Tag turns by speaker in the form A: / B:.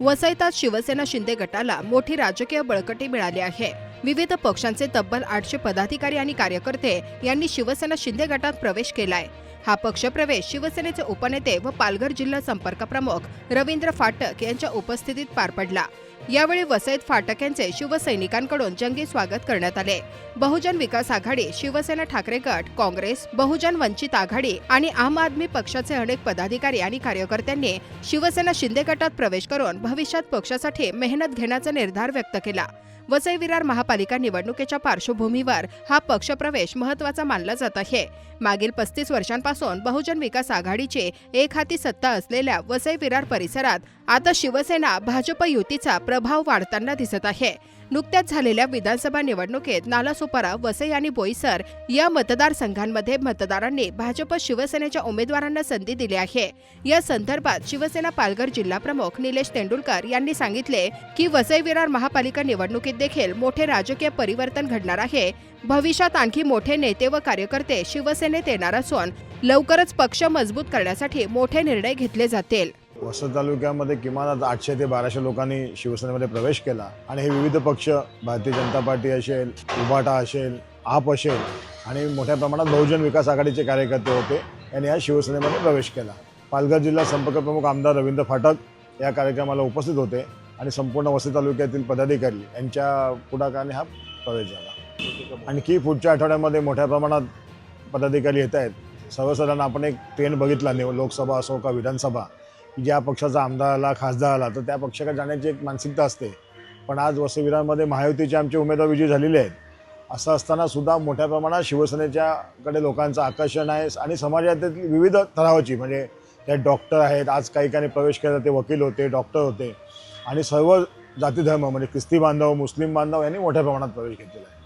A: वसईतात शिवसेना शिंदे गटाला मोठी राजकीय बळकटी मिळाली आहे. विविध पक्षांचे तब्बल आठशे पदाधिकारी आणि कार्यकर्ते यांनी शिवसेना शिंदे गटात प्रवेश केलाय. हा पक्षप्रवेश शिवसेनेचे उपनेते व पालघर जिल्हा संपर्क प्रमुख रवींद्र फाटक यांच्या उपस्थितीत पार पडला. यावेळी वसईत फाटक यांचे शिवसैनिकांकडून जंगी स्वागत करण्यात आले. बहुजन विकास आघाडी शिवसेना ठाकरे गट काँग्रेस बहुजन वंचित आघाडी आणि आम आदमी पक्षाचे अनेक पदाधिकारी आणि कार्यकर्त्यांनी शिवसेना शिंदे गटात प्रवेश करून भविष्यात पक्षासाठी मेहनत घेण्याचा निर्धार व्यक्त केला. वसई विरार महापालिका निवडणुकीच्या पार्श्वभूमीवर हा पक्षप्रवेश महत्त्वाचा मानला जात आहे. मागील पस्तीस वर्षांपासून बहुजन विकास आघाडीची एक हाती सत्ता असलेल्या वसई विरार परिसरात आता शिवसेना भाजप युतीचा प्रभाव वाढताना दिसत आहे. नुकत्याच झालेल्या विधानसभा निवडणुकीत नालासोपारा वसई आणि बोईसर या मतदारसंघांमध्ये मतदारांनी भाजप शिवसेनेच्या उमेदवारांना संधी दिली आहे. या संदर्भात शिवसेना पालघर जिल्हा प्रमुख निलेश तेंडुलकर यांनी सांगितले की वसई विरार महापालिका निवडणुकीत देखील मोठे राजकीय परिवर्तन घडणार आहे. भविष्यात आणखी मोठे नेते व कार्यकर्ते शिवसेनेत येणार असून लवकरच पक्ष मजबूत करण्यासाठी मोठे निर्णय घेतले जातील.
B: वसंत तालुक्यामध्ये किमान आता आठशे ते बाराशे लोकांनी शिवसेनेमध्ये प्रवेश केला. आणि हे विविध पक्ष भारतीय जनता पार्टी असेल उभाटा असेल आप असेल आणि मोठ्या प्रमाणात बहुजन विकास आघाडीचे कार्यकर्ते होते यांनी या शिवसेनेमध्ये प्रवेश केला. पालघर जिल्हा संपर्क प्रमुख आमदार रवींद्र फाटक या कार्यक्रमाला उपस्थित होते आणि संपूर्ण वसई तालुक्यातील पदाधिकारी यांच्या पुढाकाराने हा प्रवेश झाला. आणखी पुढच्या आठवड्यामध्ये मोठ्या प्रमाणात पदाधिकारी येत आहेत. सर्वसाधारण आपण एक ट्रेंड बघितला निव लोकसभा असो का विधानसभा ज्या पक्षाचा आमदार आला खासदार आला तर त्या पक्षाकडे जाण्याची एक मानसिकता असते. पण आज वसविरांमध्ये महायुतीचे आमचे उमेदवार विजयी झालेले आहेत. असं असताना सुद्धा मोठ्या प्रमाणात शिवसेनेच्याकडे लोकांचं आकर्षण आहे आणि समाजातील विविध थरावाची म्हणजे त्यात डॉक्टर आहेत आज काही काही प्रवेश केला ते वकील होते डॉक्टर होते. आणि सर्व जाती धर्म म्हणजे ख्रिस्ती बांधव मुस्लिम बांधव यांनी मोठ्या प्रमाणात प्रवेश घेतलेला आहे.